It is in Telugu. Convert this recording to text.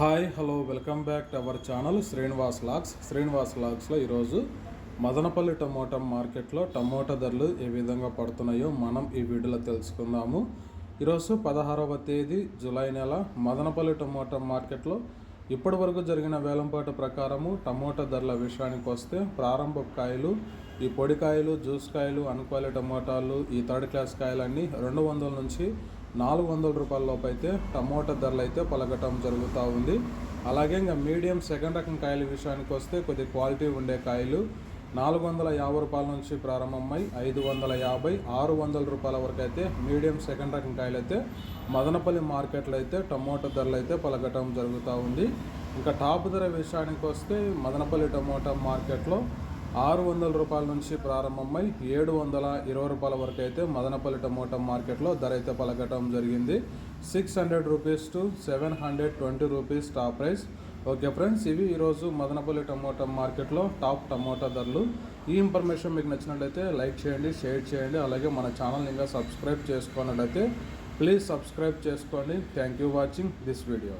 Hi hello welcome back to our channel Srinivas logs Srinivas లాగ్స్లో ఈరోజు మదనపల్లి టమోటా మార్కెట్లో టమోటా ధరలు ఏ విధంగా పడుతున్నాయో మనం ఈ వీడియోలో తెలుసుకుందాము. ఈరోజు పదహారవ తేదీ జూలై నెల. మదనపల్లి టమోటా మార్కెట్లో ఇప్పటి వరకు జరిగిన వేలంపాట ప్రకారము టమోటా ధరల విషయానికి వస్తే ప్రారంభ కాయలు ఈ పొడికాయలు జ్యూస్ కాయలు అనుకోవాలి టమోటాలు ఈ థర్డ్ క్లాస్ కాయలన్నీ రెండు వందల నుంచి నాలుగు వందల రూపాయల లోపు అయితే టమోటా ధరలు అయితే పలకటం జరుగుతూ ఉంది. అలాగే ఇంకా మీడియం సెకండ్ రకం కాయల విషయానికి వస్తే కొద్ది క్వాలిటీ ఉండే కాయలు నాలుగు వందల యాభై రూపాయల నుంచి ప్రారంభమై ఐదు వందల యాభై ఆరు వందల రూపాయల వరకు అయితే మీడియం సెకండ్ రకం కాయలు అయితే మదనపల్లి మార్కెట్లో అయితే టమోటా ధరలు అయితే పలకటం జరుగుతూ ఉంది. ఇంకా టాప్ ధర విషయానికి వస్తే మదనపల్లి టమోటా మార్కెట్లో ఆరు వందల రూపాయల నుంచి ప్రారంభమై ఏడు వందల ఇరవై రూపాయల వరకు అయితే మదనపల్లి టమోటా మార్కెట్లో ధర అయితే పలకటం జరిగింది. Six hundred rupees to seven hundred twenty rupees top price. Okay friends ఇవి ఈరోజు మదనపల్లి టమోటా మార్కెట్లో టాప్ టమోటా ధరలు. ఈ ఇన్ఫర్మేషన్ మీకు నచ్చినట్లయితే లైక్ చేయండి షేర్ చేయండి అలాగే మన ఛానల్ ఇంకా సబ్స్క్రైబ్ చేసుకున్నట్లయితే ప్లీజ్ సబ్స్క్రైబ్ చేసుకోండి. Thank you watching this video.